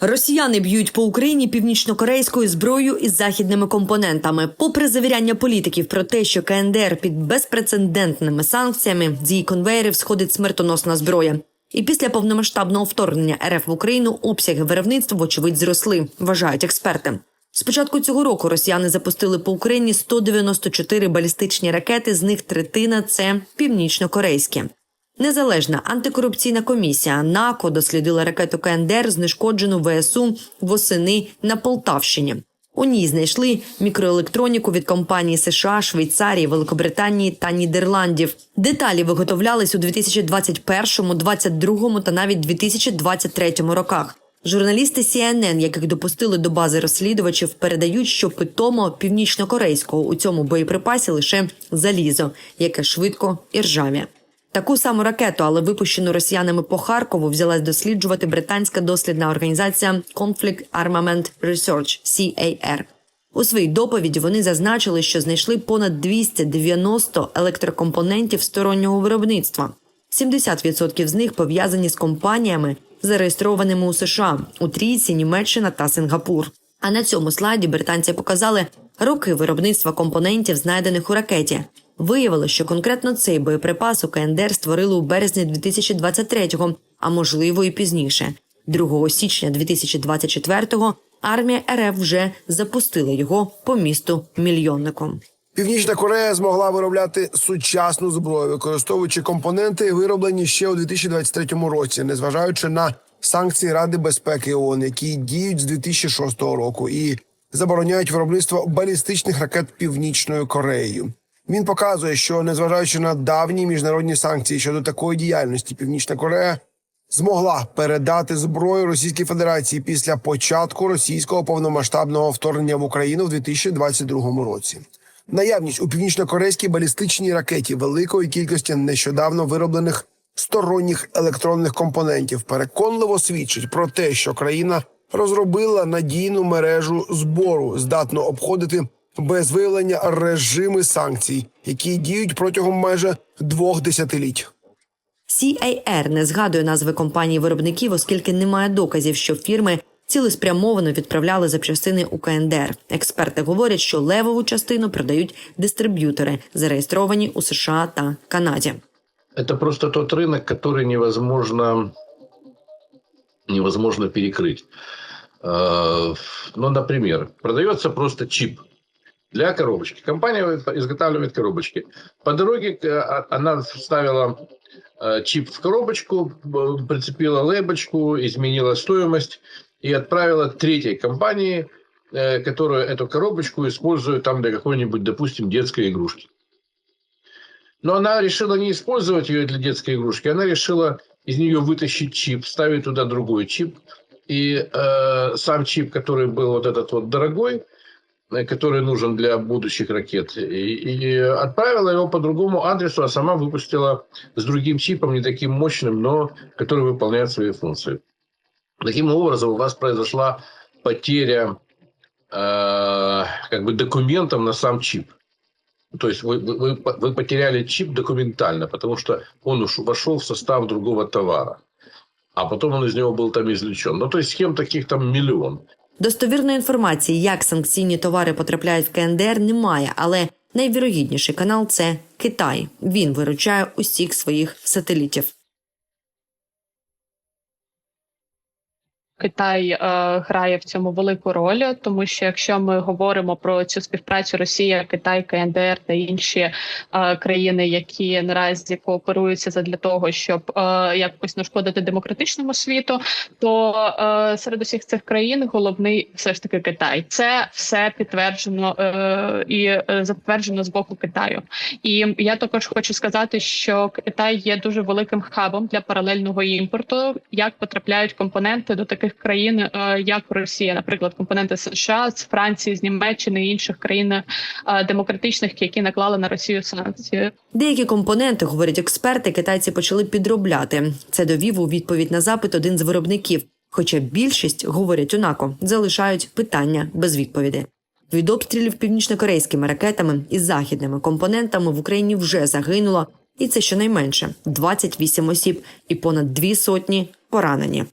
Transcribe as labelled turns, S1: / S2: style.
S1: Росіяни б'ють по Україні північнокорейською зброєю із західними компонентами. Попри завіряння політиків про те, що КНДР під безпрецедентними санкціями з її конвеєрів сходить смертоносна зброя. І після повномасштабного вторгнення РФ в Україну обсяги виробництва вочевидь зросли, вважають експерти. З початку цього року росіяни запустили по Україні 194 балістичні ракети, з них третина це північнокорейські. Незалежна антикорупційна комісія НАКО дослідила ракету КНДР, знешкоджену ВСУ восени на Полтавщині. У ній знайшли мікроелектроніку від компаній США, Швейцарії, Великобританії та Нідерландів. Деталі виготовлялись у 2021, 2022 та навіть 2023 роках. Журналісти CNN, яких допустили до бази розслідувачів, передають, що питомо північнокорейського у цьому боєприпасі лише залізо, яке швидко і ржавє. Таку саму ракету, але випущену росіянами по Харкову, взялась досліджувати британська дослідна організація Conflict Armament Research CAR. У своїй доповіді вони зазначили, що знайшли понад 290 електрокомпонентів стороннього виробництва. 70% з них пов'язані з компаніями, зареєстрованими у США у Трійці, Німеччина та Сингапур. А на цьому слайді британці показали роки виробництва компонентів, знайдених у ракеті. Виявилося, що конкретно цей боєприпас у КНДР створили у березні 2023-го, а можливо і пізніше. 2 січня 2024-го армія РФ вже запустила його по місту мільйоннику.
S2: Північна Корея змогла виробляти сучасну зброю, використовуючи компоненти, вироблені ще у 2023 році, незважаючи на санкції Ради безпеки ООН, які діють з 2006 року і забороняють виробництво балістичних ракет Північною Кореєю. Він показує, що незважаючи на давні міжнародні санкції щодо такої діяльності, Північна Корея змогла передати зброю Російській Федерації після початку російського повномасштабного вторгнення в Україну в 2022 році. Наявність у північно-корейській балістичній ракеті великої кількості нещодавно вироблених сторонніх електронних компонентів переконливо свідчить про те, що країна розробила надійну мережу збору, здатну обходити без виявлення режими санкцій, які діють протягом майже двох десятиліть.
S1: CAR не згадує назви компаній виробників, оскільки немає доказів, що фірми цілеспрямовано відправляли запчастини у КНДР. Експерти говорять, що левову частину продають дистриб'ютори, зареєстровані у США та Канаді.
S3: Это просто тот рынок, который невозможно, невозможно перекрыть. Э, Ну, например, продается просто чип для коробочки. Компания изготавливает коробочки. По дороге э, а- она вставила э, чип в коробочку, прицепила лейбочку, изменила стоимость и отправила третьей компании, которая эту коробочку использует там для какой-нибудь, допустим, детской игрушки. Но она решила не использовать ее для детской игрушки, она решила из нее вытащить чип, вставить туда другой чип. И э, сам чип, который был вот этот вот дорогой, э, который нужен для будущих ракет, и, и отправила его по другому адресу, а сама выпустила с другим чипом, не таким мощным, но который выполняет свои функции. Таким образом, у вас произошла потеря э, как бы документов на сам чип. То есть вы, вы, вы- вы потеряли чип документально, потому что он уж вошел в состав другого товара. А потом он из него был там извлечен. Ну, то есть схем таких там миллион.
S1: Достовірної інформації, як санкційні товари потрапляють в КНДР, немає, але найвірогідніший канал це Китай. Він виручає усіх своїх сателітів.
S4: Китай е, грає в цьому велику роль, тому що якщо ми говоримо про цю співпрацю Росія, Китай, КНДР та інші е, країни, які наразі кооперуються задля того, щоб е, якось нашкодити демократичному світу, то е, серед усіх цих країн головний все ж таки Китай. Це все підтверджено е, і е, затверджено з боку Китаю. І я також хочу сказати, що Китай є дуже великим хабом для паралельного імпорту, як потрапляють компоненти до таких країн, е, як Росія, наприклад, компоненти США з Франції, з Німеччини і інших країн е, демократичних, які наклали на Росію санкції.
S1: Деякі компоненти, говорять експерти, китайці почали підробляти. Це довів у відповідь на запит один з виробників. Хоча більшість, говорять у НАКО, залишають питання без відповіді. Від обстрілів північнокорейськими ракетами і західними компонентами в Україні вже загинуло, і це щонайменше 28 осіб і понад дві сотні поранені.